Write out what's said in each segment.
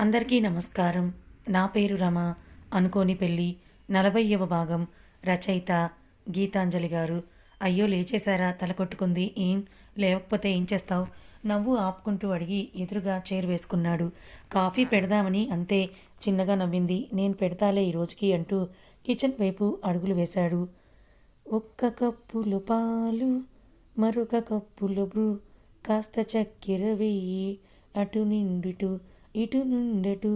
అందరికీ నమస్కారం. నా పేరు రమ. అనుకోని పెళ్ళి నలభైవ భాగం. రచయిత గీతాంజలి గారు. అయ్యో లేచేశారా? తల కొట్టుకుంది. ఏం? లేకపోతే ఏం చేస్తావు? నవ్వు ఆపుకుంటూ అడిగి ఎదురుగా చైర్ వేసుకున్నాడు. కాఫీ పెడదామని అంతే చిన్నగా నవ్వింది. నేను పెడతాలే ఈ రోజుకి అంటూ కిచెన్ వైపు అడుగులు వేశాడు. ఒక్క కప్పులో పాలు మరొక కప్పులో బ్రూ. కాస్త చక్కెర వెయ్యి అటు నిండుటు ఇటు నుండటు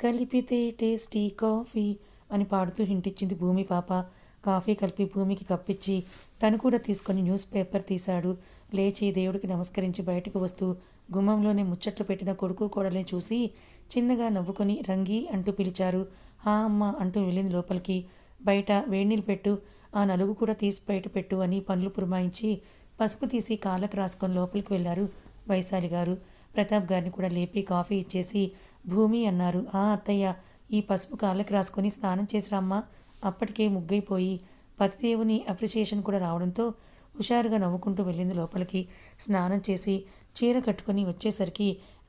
కలిపితే టేస్టీ కాఫీ అని పాడుతూ హింటిచ్చింది భూమి పాప. కాఫీ కలిపి భూమికి కప్పించి తను కూడా తీసుకొని న్యూస్ పేపర్ తీశాడు. లేచి దేవుడికి నమస్కరించి బయటకు వస్తూ గుమ్మంలోనే ముచ్చట్లు పెట్టిన కొడుకు కోడల్ని చూసి చిన్నగా నవ్వుకొని రంగి అంటూ పిలిచారు. హా అమ్మ అంటూ వెళ్ళింది లోపలికి. బయట వేడినీళ్ళు పెట్టు ఆ నలుగు కూడా తీసి బయట పెట్టు అని పనులు పురమాయించి పసుపు తీసి కాళ్ళకు రాసుకొని లోపలికి వెళ్ళారు వైశాలి గారు. ప్రతాప్ గారిని కూడా లేపి కాఫీ ఇచ్చేసి భూమి అన్నారు. ఆ అత్తయ్య ఈ పసుపు కాళ్ళకి రాసుకొని స్నానం చేసిరమ్మా అప్పటికే ముగ్గైపోయి పతిదేవుని అప్రిసియేషన్ కూడా రావడంతో హుషారుగా నవ్వుకుంటూ వెళ్ళింది లోపలికి. స్నానం చేసి చీర కట్టుకొని వచ్చేసరికి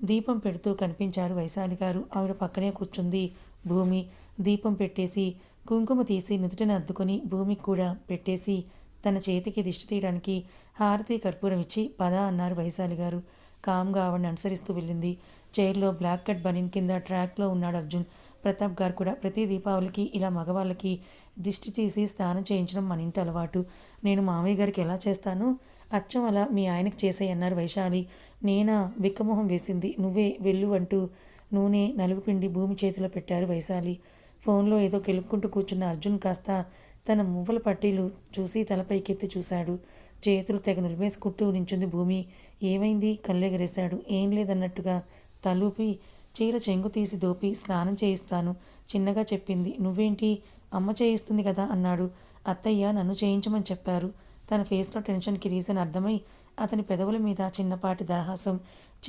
దీపం పెడుతూ కనిపించారు వైశాలి గారు. ఆవిడ పక్కనే కూర్చుంది. భూమి దీపం పెట్టేసి కుంకుమ తీసి నుదుటిని అద్దుకొని భూమికి కూడా పెట్టేసి తన చేతికి దిష్టి తీయడానికి హారతి కర్పూరం ఇచ్చి పద అన్నారు వైశాలి గారు. కామ్గా ఆవిడని అనుసరిస్తూ వెళ్ళింది. చైర్లో బ్లాక్ కట్ బనిన్ కింద ట్రాక్లో ఉన్నాడు అర్జున్. ప్రతాప్ గారు కూడా ప్రతి దీపావళికి ఇలా మగవాళ్ళకి దిష్టి తీసి స్నానం చేయించడం మన ఇంటి అలవాటు. నేను మామయ్య గారికి ఎలా చేస్తాను? అచ్చం అలా మీ ఆయనకి చేసేయన్నారు వైశాలి. నేనా? బిక్కమొహం వేసింది. నువ్వే వెళ్ళు అంటూ నూనె నలుగుపిండి భూమి చేతిలో పెట్టారు వైశాలి. ఫోన్లో ఏదో కెలుక్కుంటూ కూర్చున్న అర్జున్ కాస్త తన మువ్వల పట్టీలు చూసి తలపైకెత్తి చూశాడు. చేతులు తెగ నిలిపేసుకుంటూ నించుంది భూమి. ఏమైంది? కళ్ళెగరేశాడు. ఏం లేదన్నట్టుగా తలూపి చీర చెంగు తీసి దోపి స్నానం చేయిస్తాను చిన్నగా చెప్పింది. నువ్వేంటి? అమ్మ చేయిస్తుంది కదా అన్నాడు. అత్తయ్య నన్ను చేయించమని చెప్పారు. తన ఫేస్లో టెన్షన్కి రీజన్ అర్థమై అతని పెదవుల మీద చిన్నపాటి దరహాసం.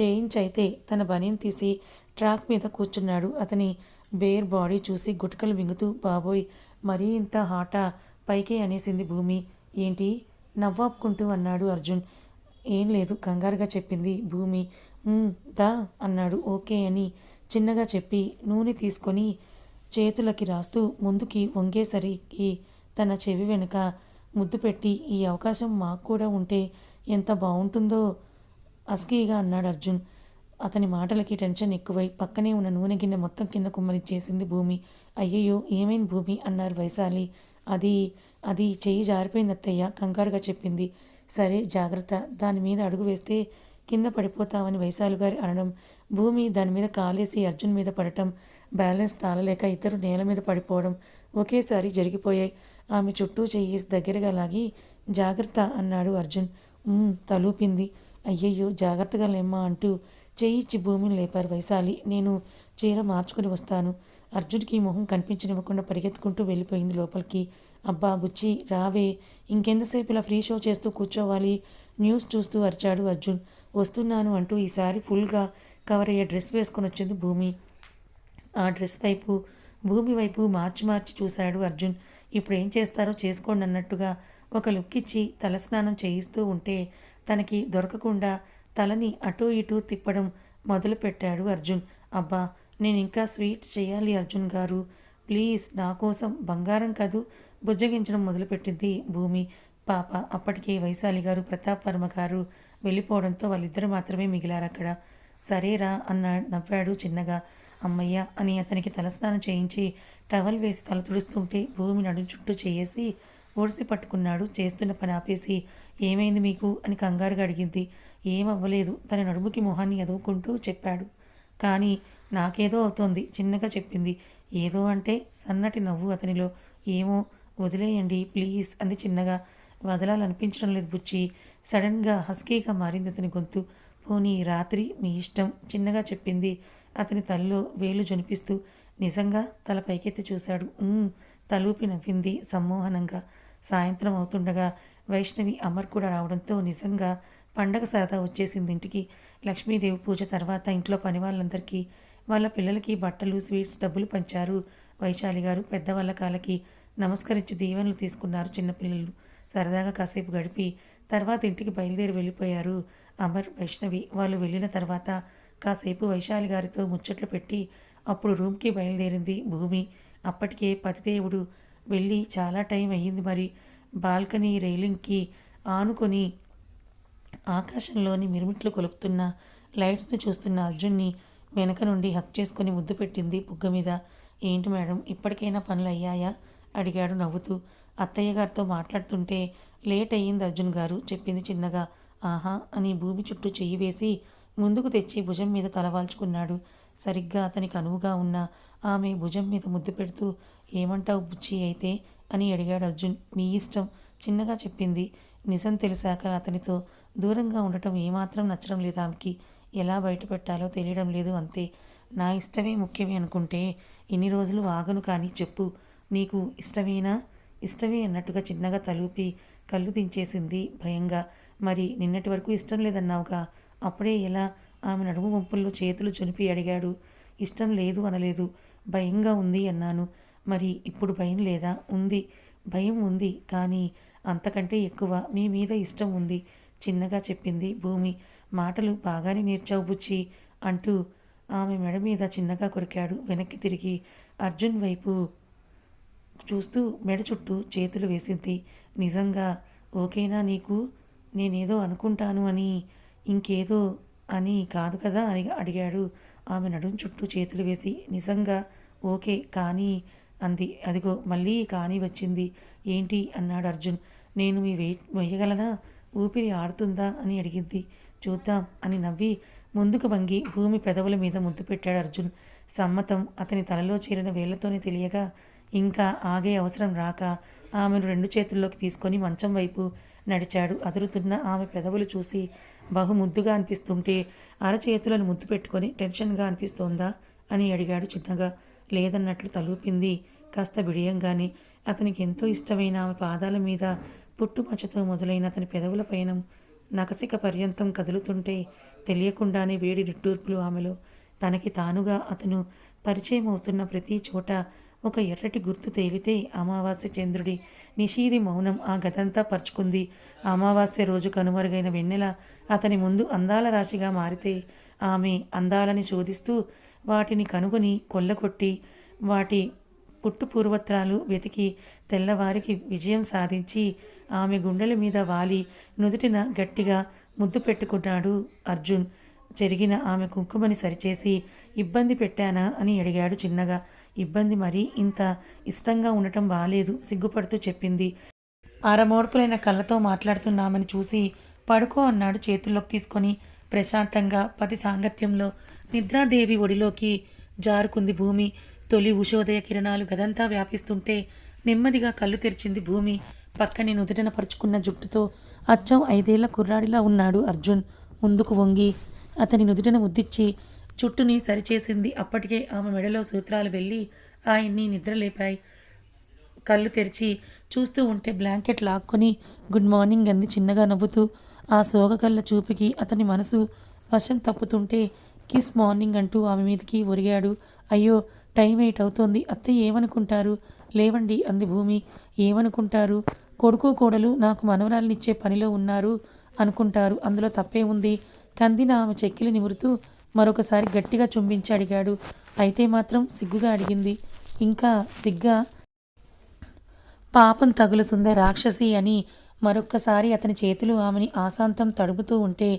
చేయించైతే తన బనియన్ తీసి ట్రాక్ మీద కూర్చున్నాడు. అతని బేర్ బాడీ చూసి గుటకలు వింగుతూ బాబోయ్ మరీ ఇంత హాటా పైకే అనేసింది భూమి. ఏంటి? నవ్వాపుకుంటూ అన్నాడు అర్జున్. ఏం లేదు కంగారుగా చెప్పింది భూమి. దా అన్నాడు. ఓకే అని చిన్నగా చెప్పి నూనె తీసుకొని చేతులకి రాస్తూ ముందుకి వంగేసరికి తన చెవి వెనుక ముద్దు పెట్టి ఈ అవకాశం మాకు కూడా ఉంటే ఎంత బాగుంటుందో అస్కీగా అన్నాడు అర్జున్. అతని మాటలకి టెన్షన్ ఎక్కువై పక్కనే ఉన్న నూనె గిన్నె మొత్తం కింద కుమ్మరిచ్చేసింది భూమి. అయ్యయ్యో ఏమైంది భూమి? అన్నారు వైశాలి. అది అది చెయ్యి జారిపోయింది అత్తయ్య కంగారుగా చెప్పింది. సరే జాగ్రత్త. దాని మీద అడుగు వేస్తే కింద పడిపోతామని వైశాలు గారు అనడం భూమి దాని మీద కాలేసి అర్జున్ మీద పడటం బ్యాలెన్స్ తాళలేక ఇద్దరు నేల మీద పడిపోవడం ఒకేసారి జరిగిపోయాయి. ఆమె చుట్టూ చెయ్యేసి దగ్గరగా లాగి జాగ్రత్త అన్నాడు అర్జున్. తలూపింది. అయ్యయ్యో జాగ్రత్తగా లేమ్మా అంటూ చేయిచ్చి భూమిని లేపారు వైశాలి. నేను చీర మార్చుకుని వస్తాను. అర్జున్కి మొహం కనిపించనివ్వకుండా పరిగెత్తుకుంటూ వెళ్ళిపోయింది లోపలికి. అబ్బా బుచ్చి రావే. ఇంకెంతసేపు ఇలా ఫ్రీ షో చేస్తూ కూర్చోవాలి? న్యూస్ చూస్తూ అరిచాడు అర్జున్. వస్తున్నాను అంటూ ఈసారి ఫుల్గా కవర్ అయ్యే డ్రెస్ వేసుకొని వచ్చింది భూమి. ఆ డ్రెస్ వైపు భూమి వైపు మార్చి మార్చి చూశాడు అర్జున్. ఇప్పుడు ఏం చేస్తారో చేసుకోండి అన్నట్టుగా ఒక లుక్ ఇచ్చి తలస్నానం చేయిస్తూ ఉంటే తనకి దొరకకుండా తలని అటూ ఇటూ తిప్పడం మొదలుపెట్టాడు అర్జున్. అబ్బా నేను ఇంకా స్వీట్ చేయాలి అర్జున్ గారు. ప్లీజ్ నా కోసం బంగారం కాదు బుజ్జగించడం మొదలుపెట్టింది. భూమి పాప అప్పటికే వైశాలి గారు ప్రతాప్ వర్మ గారు వెళ్ళిపోవడంతో వాళ్ళిద్దరు మాత్రమే మిగిలారు అక్కడ. సరేరా అన్న నవ్వాడు చిన్నగా. అమ్మయ్య అని అతనికి తలస్నానం చేయించి టవల్ వేసి తల తుడుస్తుంటే భూమి నడుం చుట్టూ చేసి ఓడిసి పట్టుకున్నాడు. చేస్తున్న పని ఆపేసి ఏమైంది మీకు? అని కంగారుగా అడిగింది. ఏమవ్వలేదు. తన నడుముకి మొహాన్ని ఎదువుకుంటూ చెప్పాడు. కానీ నాకేదో అవుతోంది. చిన్నగా చెప్పింది. ఏదో అంటే సన్నటి నవ్వు అతనిలో. ఏమో వదిలేయండి ప్లీజ్ అంది చిన్నగా. వదలాలనిపించడం లేదు బుచ్చి సడన్గా హస్కీగా మారింది అతని గొంతు. పోనీ రాత్రి మీ ఇష్టం చిన్నగా చెప్పింది. అతని తలలో వేలు జొనిపిస్తూ నిజంగా తల పైకెత్తి చూశాడు. తలూపి నవ్వింది సమ్మోహనంగా. సాయంత్రం అవుతుండగా వైష్ణవి అమర్ కూడా రావడంతో నిజంగా పండగ సరదా వచ్చేసింది ఇంటికి. లక్ష్మీదేవి పూజ తర్వాత ఇంట్లో పని వాళ్ళందరికీ వాళ్ళ పిల్లలకి బట్టలు స్వీట్స్ డబ్బులు పంచారు వైశాలి గారు పెద్దవాళ్ళ కాళ్ళకి. నమస్కరించి దీవెనలు తీసుకున్నారు చిన్నపిల్లలు సరదాగా కాసేపు గడిపి తర్వాత ఇంటికి బయలుదేరి వెళ్ళిపోయారు అమర్ వైష్ణవి. వాళ్ళు వెళ్ళిన తర్వాత కాసేపు వైశాలి గారితో ముచ్చట్లు పెట్టి అప్పుడు రూమ్కి బయలుదేరింది భూమి. అప్పటికే పతిదేవుడు వెళ్ళి చాలా టైం అయ్యింది మరి. బాల్కనీ రైలింగ్కి ఆనుకొని ఆకాశంలోని మిరుమిట్లు కొలుపుతున్న లైట్స్ని చూస్తున్న అర్జున్ని వెనక నుండి హక్ చేసుకొని ముద్దు పెట్టింది బుగ్గ మీద. ఏంటి మేడం ఇప్పటికైనా పనులు అయ్యాయా? అడిగాడు నవ్వుతూ. అత్తయ్య గారితో మాట్లాడుతుంటే లేట్ అయ్యింది అర్జున్ గారు చెప్పింది చిన్నగా. ఆహా అని భూమి చుట్టూ చెయ్యి వేసి ముందుకు తెచ్చి భుజం మీద తలవాల్చుకున్నాడు. సరిగ్గా అతనికి అనువుగా ఉన్న ఆమె భుజం మీద ముద్దు పెడుతూ ఏమంటావు బుచ్చి అయితే? అని అడిగాడు అర్జున్. మీ ఇష్టం చిన్నగా చెప్పింది. నిజం తెలిసాక అతనితో దూరంగా ఉండటం ఏమాత్రం నచ్చడం లేదు ఆమెకి. ఎలా బయట పెట్టాలో తెలియడం లేదు అంతే. నా ఇష్టమే ముఖ్యమే అనుకుంటే ఇన్ని రోజులు ఆగను కానీ చెప్పు. నీకు ఇష్టమేనా? ఇష్టమే అన్నట్టుగా చిన్నగా తలూపి కళ్ళు దించేసింది భయంగా. మరి నిన్నటి వరకు ఇష్టం లేదన్నావుగా? అప్పుడే ఎలా? ఆమె నడుము వంపుల్లో చేతులు చునిపి అడిగాడు. ఇష్టం లేదు అనలేదు. భయంగా ఉంది అన్నాను. మరి ఇప్పుడు భయం లేదా? ఉంది. భయం ఉంది కానీ అంతకంటే ఎక్కువ మీ మీద ఇష్టం ఉంది చిన్నగా చెప్పింది భూమి. మాటలు బాగానే నేర్చావు బుచ్చి అంటూ ఆమె మెడ మీద చిన్నగా కొరికాడు. వెనక్కి తిరిగి అర్జున్ వైపు చూస్తూ మెడ చుట్టూ చేతులు వేసింది. నిజంగా ఓకేనా నీకు? నేనేదో అనుకుంటాను అని ఇంకేదో అని కాదు కదా? అని అడిగాడు. ఆమె నడుం చుట్టూ చేతులు వేసి నిజంగా ఓకే కానీ అంది. అదిగో మళ్ళీ కానీ వచ్చింది. ఏంటి? అన్నాడు అర్జున్. నేను మీ వెయిట్ వేయగలనా? ఊపిరి ఆడుతుందా? అని అడిగింది. చూద్దాం అని నవ్వి ముందుకు వంగి భూమి పెదవుల మీద ముద్దు పెట్టాడు అర్జున్. సమ్మతం అతని తలలో చేరిన వేళ్ళతోనే తెలియగా ఇంకా ఆగే అవసరం రాక ఆమెను రెండు చేతుల్లోకి తీసుకొని మంచం వైపు నడిచాడు. అదురుతున్న ఆమె పెదవులు చూసి బహు ముద్దుగా అనిపిస్తుంటే అరచేతులను ముద్దు పెట్టుకొని టెన్షన్గా అనిపిస్తోందా అని అడిగాడు చిన్నగా. లేదన్నట్లు తలూపింది. కాస్త బిడియంగానే అతనికి ఎంతో ఇష్టమైన ఆమె పాదాల మీద పుట్టుమచ్చతో మొదలైన అతని పెదవుల పైన నకసిక పర్యంతం కదులుతుంటే తెలియకుండానే వేడి నిట్టూర్పులు ఆమెలో. తనకి తానుగా అతను పరిచయం అవుతున్న ప్రతి చోట ఒక ఎర్రటి గుర్తు తేలితే అమావాస్య చంద్రుడి నిషీది మౌనం ఆ గదంతా పరుచుకుంది. అమావాస్య రోజు కనుమరుగైన వెన్నెల అతని ముందు అందాల రాశిగా మారితే ఆమె అందాలని శోధిస్తూ వాటిని కనుగొని కొల్లగొట్టి వాటి పుట్టు పూర్వత్రాలు వెతికి తెల్లవారికి విజయం సాధించి ఆమె గుండెల మీద వాలి నుదుటిన గట్టిగా ముద్దు పెట్టుకున్నాడు అర్జున్. జరిగిన ఆమె కుంకుమని సరిచేసి ఇబ్బంది పెట్టానా? అని అడిగాడు చిన్నగా. ఇబ్బంది మరీ ఇంత ఇష్టంగా ఉండటం బాలేదు సిగ్గుపడుతూ చెప్పింది. ఆరమోర్పులైన కళ్ళతో మాట్లాడుతున్నామని చూసి పడుకో అన్నాడు చేతుల్లోకి తీసుకొని ప్రశాంతంగా పది సాంగత్యంలో నిద్రాదేవి ఒడిలోకి జారుకుంది భూమి. తొలి ఉషోదయ కిరణాలు గదంతా వ్యాపిస్తుంటే నెమ్మదిగా కళ్ళు తెరిచింది భూమి. పక్కనే నుదుటన పరుచుకున్న జుట్టుతో అచ్చం ఐదేళ్ళ కుర్రాడిలా ఉన్నాడు అర్జున్. ముందుకు వంగి అతని నుదుటన ముద్దిచ్చి చుట్టుని సరిచేసింది. అప్పటికే ఆమె మెడలో సూత్రాలు వెళ్ళి ఆయన్ని నిద్రలేపాయి. కళ్ళు తెరిచి చూస్తూ ఉంటే బ్లాంకెట్ లాక్కొని గుడ్ మార్నింగ్ అంది చిన్నగా నవ్వుతూ. ఆ సోగకళ్ళ చూపుకి అతని మనసు వశం తప్పుతుంటే కిస్ మార్నింగ్ అంటూ ఆమె మీదకి ఒరిగాడు. అయ్యో టైం ఎయిట్ అవుతోంది. అత్తయ్య ఏమనుకుంటారు? లేవండి అంది భూమి. ఏమనుకుంటారు? కొడుకు కోడలు నాకు మనవరాలనిచ్చే పనిలో ఉన్నారు అనుకుంటారు. అందులో తప్పే ఉంది. కందిన ఆమె చెక్కిలి నిమురుతూ మరొకసారి గట్టిగా చుంబించి అడిగాడు. అయితే మాత్రం సిగ్గుగా అడిగింది. ఇంకా సిగ్గా పాపం తగులుతుందే రాక్షసి అని మరొక్కసారి అతని చేతులు ఆమెని ఆశాంతం తడుపుతూ ఉంటే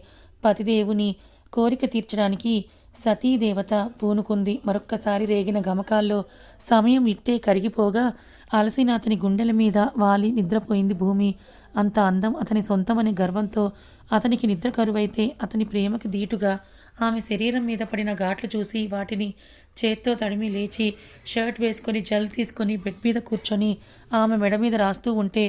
పతిదేవుని కోరిక తీర్చడానికి సతీదేవత పూనుకుంది. మరొక్కసారి రేగిన గమకాల్లో సమయం ఇట్టే కరిగిపోగా అలసిన అతని గుండెల మీద వాలి నిద్రపోయింది భూమి. అంత అందం అతని సొంతమనే గర్వంతో అతనికి నిద్ర కరువైతే అతని ప్రేమకి దీటుగా ఆమె శరీరం మీద పడిన ఘాట్లు చూసి వాటిని చేత్తో తడిమి లేచి షర్ట్ వేసుకొని జల్ తీసుకొని బెడ్ మీద కూర్చొని ఆమె మెడ మీద రాస్తూ ఉంటే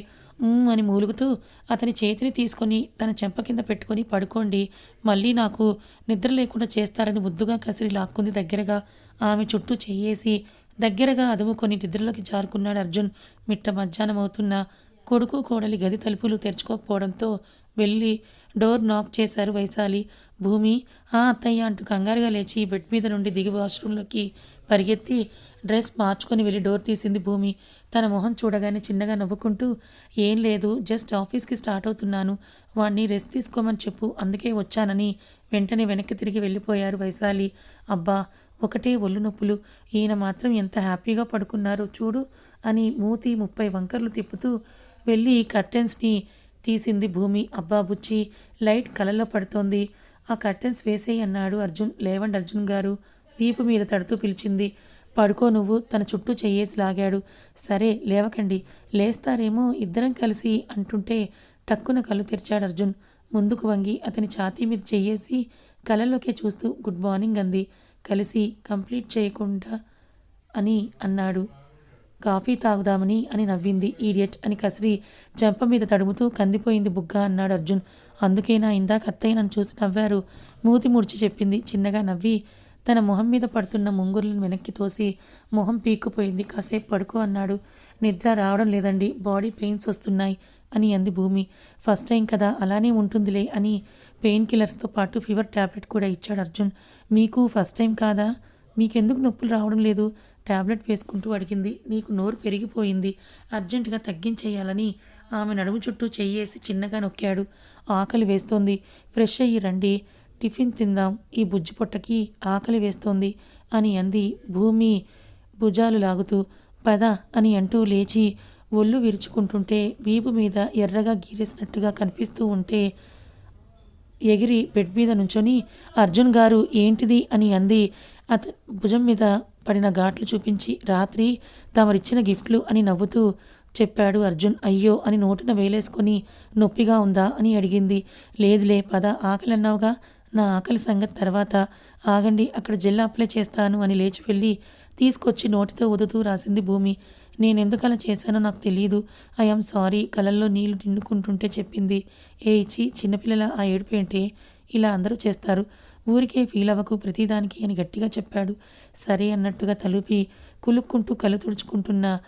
అని మూలుగుతూ అతని చేతిని తీసుకొని తన చెంప కింద పెట్టుకొని పడుకోండి మళ్ళీ నాకు నిద్ర లేకుండా చేస్తారని ముద్దుగా కసిరి లాక్కుంది దగ్గరగా. ఆమె చుట్టూ చేయేసి దగ్గరగా అదుముకొని నిద్రలోకి జారుకున్నాడు అర్జున్. మిట్ట మధ్యాహ్నం అవుతున్న కొడుకు కోడలి గది తలుపులు తెరుచుకోకపోవడంతో వెళ్ళి డోర్ నాక్ చేశారు వైశాలి. భూమి ఆ అత్తయ్య అంటూ కంగారుగా లేచి బెడ్ మీద నుండి దిగి వాష్రూంలోకి పరిగెత్తి డ్రెస్ మార్చుకొని వెళ్ళి డోర్ తీసింది భూమి. తన మొహం చూడగానే చిన్నగా నవ్వుకుంటూ ఏం లేదు జస్ట్ ఆఫీస్కి స్టార్ట్ అవుతున్నాను. వాడిని రెస్ట్ తీసుకోమని చెప్పు అందుకే వచ్చానని వెంటనే వెనక్కి తిరిగి వెళ్ళిపోయారు వైశాలి. అబ్బా ఒకటే ఒళ్ళు నొప్పులు. ఈయన మాత్రం ఎంత హ్యాపీగా పడుకున్నారో చూడు అని మూతి ముప్పై వంకర్లు తిప్పుతూ వెళ్ళి కర్టెన్స్ని తీసింది భూమి. అబ్బా బుచ్చి లైట్ కలలో పడుతోంది. ఆ కర్టెన్స్ వేసేయి అన్నాడు అర్జున్ లేవండి అర్జున్ గారు. వీపు మీద తడుతూ పిలిచింది. పడుకో నువ్వు తన చుట్టూ చెయ్యేసి లాగాడు. సరే లేవకండి. లేస్తారేమో ఇద్దరం కలిసి అంటుంటే టక్కున కళ్ళు తెరిచాడు అర్జున్. ముందుకు వంగి అతని ఛాతీ మీద చెయ్యేసి కళ్ళలోకే చూస్తూ గుడ్ మార్నింగ్ అంది. కలిసి కంప్లీట్ చేయకుండా అని అన్నాడు. కాఫీ తాగుదామని అని నవ్వింది ఈడియట్ అని కసిరి చెంప మీద తడుముతూ కందిపోయింది బుగ్గ అన్నాడు అర్జున్. అందుకేనా ఇందాక అత్తయ్య నన్ను చూసి నవ్వారు. మూతి ముడిచి చెప్పింది చిన్నగా నవ్వి తన మొహం మీద పడుతున్న ముంగురులను వెనక్కి తోసి మొహం పీక్కుపోయింది. కాసేపు పడుకో అన్నాడు. నిద్ర రావడం లేదండి బాడీ పెయిన్స్ వస్తున్నాయి అని అంది భూమి. ఫస్ట్ టైం కదా అలానే ఉంటుందిలే అని పెయిన్ కిల్లర్స్తో పాటు ఫీవర్ ట్యాబ్లెట్ కూడా ఇచ్చాడు అర్జున్. మీకు ఫస్ట్ టైం కాదా? మీకెందుకు నొప్పులు రావడం లేదు? టాబ్లెట్ వేసుకుంటూ అడిగింది. నీకు నోరు పెరిగిపోయింది. అర్జెంటుగా తగ్గించేయాలని ఆమె నడుము చుట్టూ చెయ్యేసి చిన్నగా నొక్కాడు. ఆకలి వేస్తోంది. ఫ్రెష్ అయ్యి రండి. టిఫిన్ తిందాం. ఈ బుజ్జి పొట్టకి ఆకలి వేస్తోంది అని అంది. భూమి భుజాలు లాగుతూ పద అని అంటూ లేచి ఒళ్ళు విరుచుకుంటుంటే వీపు మీద ఎర్రగా గీరేసినట్టుగా కనిపిస్తూ ఉంటే ఎగిరి బెడ్ మీద నుంచొని అర్జున్ గారు ఏంటిది అని అంది. అత భుజం మీద పడిన ఘాట్లు చూపించి రాత్రి తమరిచ్చిన గిఫ్ట్లు అని నవ్వుతూ చెప్పాడు అర్జున్. అయ్యో అని నోటిన వేలేసుకొని నొప్పిగా ఉందా అని అడిగింది. లేదులే పద ఆకలి అన్నావుగా నా ఆకలి సంగతి తర్వాత. ఆగండి అక్కడ జెల్ అప్లై చేస్తాను అని లేచి వెళ్ళి తీసుకొచ్చి నోటితో ఉదుతూ రాసింది భూమి. నేనెందుకు అలా చేశానో నాకు తెలియదు ఐఎమ్ సారీ కలల్లో నీళ్ళు నిండుకుంటుంటే చెప్పింది. ఏ ఇచ్చి చిన్నపిల్లల ఆ ఏడుపు ఏంటి? ఇలా అందరూ చేస్తారు. ఊరికే ఫీల్ అవ్వకు ప్రతిదానికి అని గట్టిగా చెప్పాడు. సరే అన్నట్టుగా తలుపి కులుక్కుంటూ కళ్ళు తుడుచుకుంటున్న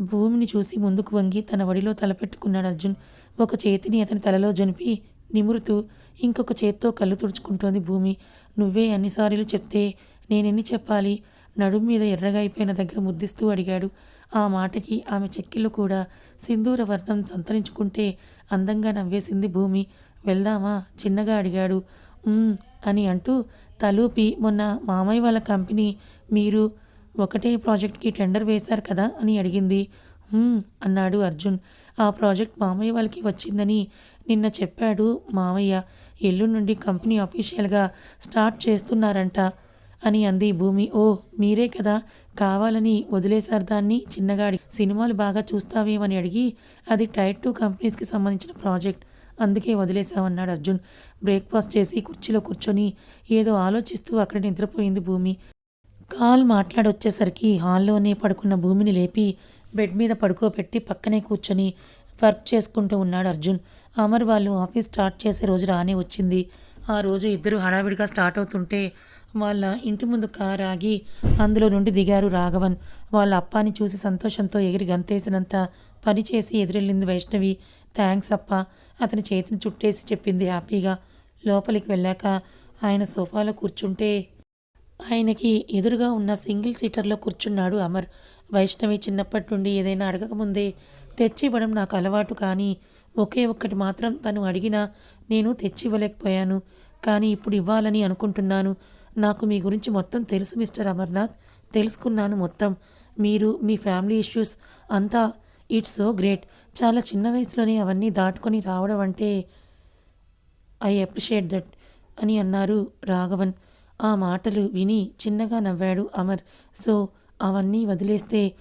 భూమిని చూసి ముందుకు వంగి తన వడిలో తలపెట్టుకున్నాడు అర్జున్. ఒక చేతిని అతని తలలో జనిపి నిమురుతూ ఇంకొక చేత్తో కళ్ళు తుడుచుకుంటోంది భూమి. నువ్వే అన్నిసార్లు చెప్తే నేనెన్ని చెప్పాలి? నడుం మీద ఎర్రగా అయిపోయిన దగ్గర ముద్దిస్తూ అడిగాడు. ఆ మాటకి ఆమె చెక్కిళ్ళు కూడా సింధూర వర్ణం సంతరించుకుంటే అందంగా నవ్వేసింది భూమి. వెళ్దామా? చిన్నగా అడిగాడు. అని అంటూ తలూపి మొన్న మామయ్య వాళ్ళ కంపెనీ మీరు ఒకటే ప్రాజెక్ట్కి టెండర్ వేశారు కదా? అని అడిగింది. అన్నాడు అర్జున్. ఆ ప్రాజెక్ట్ మామయ్య వాళ్ళకి వచ్చిందని నిన్న చెప్పాడు మామయ్య. ఎల్లుండి నుండి కంపెనీ అఫీషియల్గా స్టార్ట్ చేస్తున్నారంట అని అంది భూమి. ఓ మీరే కదా కావాలని వదిలేశారు దాన్ని చిన్నగాడి. సినిమాలు బాగా చూస్తావేమని అడిగి అది టైర్ టూ కంపెనీస్కి సంబంధించిన ప్రాజెక్ట్. అందుకే వదిలేశామన్నాడు అర్జున్. బ్రేక్ఫాస్ట్ చేసి కుర్చీలో కూర్చొని ఏదో ఆలోచిస్తూ అక్కడ నిద్రపోయింది భూమి. కాల్ మాట్లాడొచ్చేసరికి హాల్లోనే పడుకున్న భూమిని లేపి బెడ్ మీద పడుకోబెట్టి పక్కనే కూర్చొని వర్క్ చేసుకుంటూ ఉన్నాడు అర్జున్. అమర్ వాళ్ళు ఆఫీస్ స్టార్ట్ చేసే రోజు రానే వచ్చింది. ఆ రోజు ఇద్దరు హడావిడిగా స్టార్ట్ అవుతుంటే వాళ్ళ ఇంటి ముందు కారు ఆగి అందులో నుండి దిగారు రాఘవన్. వాళ్ళ అప్పాని చూసి సంతోషంతో ఎగిరి గంతేసినంత పని చేసి ఎదురెళ్ళింది వైష్ణవి. థ్యాంక్స్ అప్ప. అతని చేతిని చుట్టేసి చెప్పింది హ్యాపీగా. లోపలికి వెళ్ళాక ఆయన సోఫాలో కూర్చుంటే ఆయనకి ఎదురుగా ఉన్న సింగిల్ సీటర్లో కూర్చున్నాడు అమర్. వైష్ణవి చిన్నప్పటి నుండి ఏదైనా అడగకముందే తెచ్చి ఇవ్వడం నాకు అలవాటు కానీ ఒకే ఒక్కటి మాత్రం తను అడిగినా నేను తెచ్చి ఇవ్వలేకపోయాను కానీ ఇప్పుడు ఇవ్వాలని అనుకుంటున్నాను. నాకు మీ గురించి మొత్తం తెలుసు మిస్టర్ అమర్నాథ్. తెలుసుకున్నాను మొత్తం. మీరు మీ ఫ్యామిలీ ఇష్యూస్ అంతా ఇట్స్ సో గ్రేట్. చాలా చిన్న వయసులోనే అవన్నీ దాటుకొని రావడం అంటే ఐ అప్రిషియేట్ దట్ అని అన్నారు రాఘవన్. ఆ మాటలు విని చిన్నగా నవ్వాడు అమర్. సో అవన్నీ వదిలేస్తే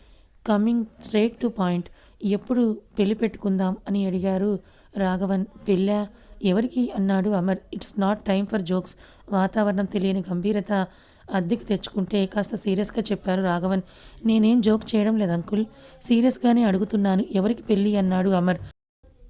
కమింగ్ స్ట్రైట్ టు పాయింట్. ఎప్పుడు పెళ్ళి పెట్టుకుందాం అని అడిగారు రాఘవన్. పెళ్ళా? ఎవరికి? అన్నాడు Amar. It's not time for jokes. వాతావరణం తెలియని గంభీరత. అద్దెకి తెచ్చుకుంటే కాస్త సీరియస్గా చెప్పారు రాఘవన్. నేనేం జోక్ చేయడం లేదు అంకుల్. సీరియస్గానే అడుగుతున్నాను. ఎవరికి పెళ్ళి అన్నాడు అమర్.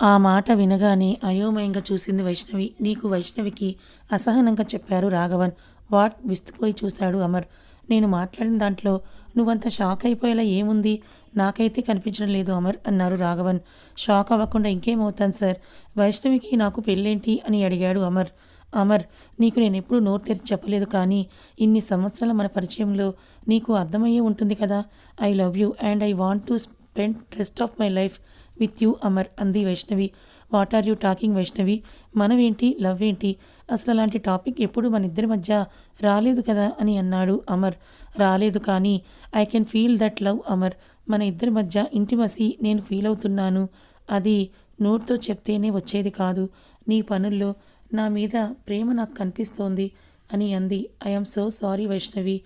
ఆ మాట వినగానే అయోమయంగా చూసింది వైష్ణవి. నీకు వైష్ణవికి అసహనంగా చెప్పారు రాఘవన్. వాట్? విస్తుపోయి చూశాడు అమర్. నేను మాట్లాడిన దాంట్లో నువ్వంత షాక్ అయిపోయేలా ఏముంది? నాకైతే కనిపించడం లేదు అమర్ అన్నారు రాఘవన్. షాక్ అవ్వకుండా ఇంకేమవుతాను సార్? వైష్ణవికి నాకు పెళ్ళేంటి అని అడిగాడు అమర్. అమర్ నీకు నేను ఎప్పుడు నోరు తెరిచి చెప్పలేదు కానీ ఇన్ని సంవత్సరాల మన పరిచయంలో నీకు అర్థమయ్యే ఉంటుంది కదా. I love you and I want to spend rest of my life with you Amar అంది Vaishnavi. What are you talking Vaishnavi? మనం ఏంటి లవ్ ఏంటి అసలు అలాంటి టాపిక్ ఎప్పుడు మన ఇద్దరి మధ్య రాలేదు కదా అని అన్నాడు అమర్. రాలేదు కానీ I can feel that love Amar. మన ఇద్దరి మధ్య ఇంటిమసి నేను ఫీల్ అవుతున్నాను. అది నోటితో చెప్తేనే వచ్చేది కాదు. నీ పనుల్లో నా మీద ప్రేమ నాకు కనిపిస్తోంది అని అంది. ఐఎమ్ సో సారీ వైష్ణవి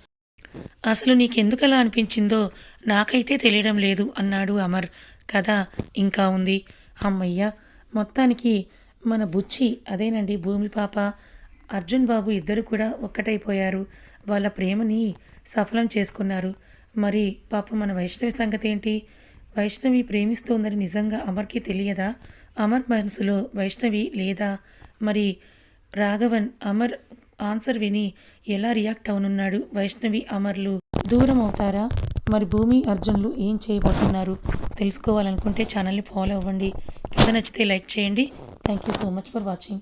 అసలు నీకెందుకలా అనిపించిందో నాకైతే తెలియడం లేదు అన్నాడు అమర్. కథ ఇంకా ఉంది. అమ్మయ్య మొత్తానికి మన బుచ్చి అదేనండి భూమి పాప. అర్జున్ బాబు ఇద్దరు కూడా ఒక్కటైపోయారు. వాళ్ళ ప్రేమని సఫలం చేసుకున్నారు. మరి పాప మన వైష్ణవి సంగతి ఏంటి వైష్ణవి ప్రేమిస్తోందని నిజంగా అమర్కి తెలియదా? అమర్ మనసులో వైష్ణవి లేదా? మరి రాఘవన్ అమర్ ఆన్సర్ విని ఎలా రియాక్ట్ అవనున్నాడు వైష్ణవి అమర్లు? దూరం అవుతారా? మరి భూమి అర్జున్లు ఏం చేయబోతున్నారు? తెలుసుకోవాలనుకుంటే ఛానల్ని ఫాలో అవ్వండి. కింద నచ్చితే లైక్ చేయండి. Thank you so much for watching.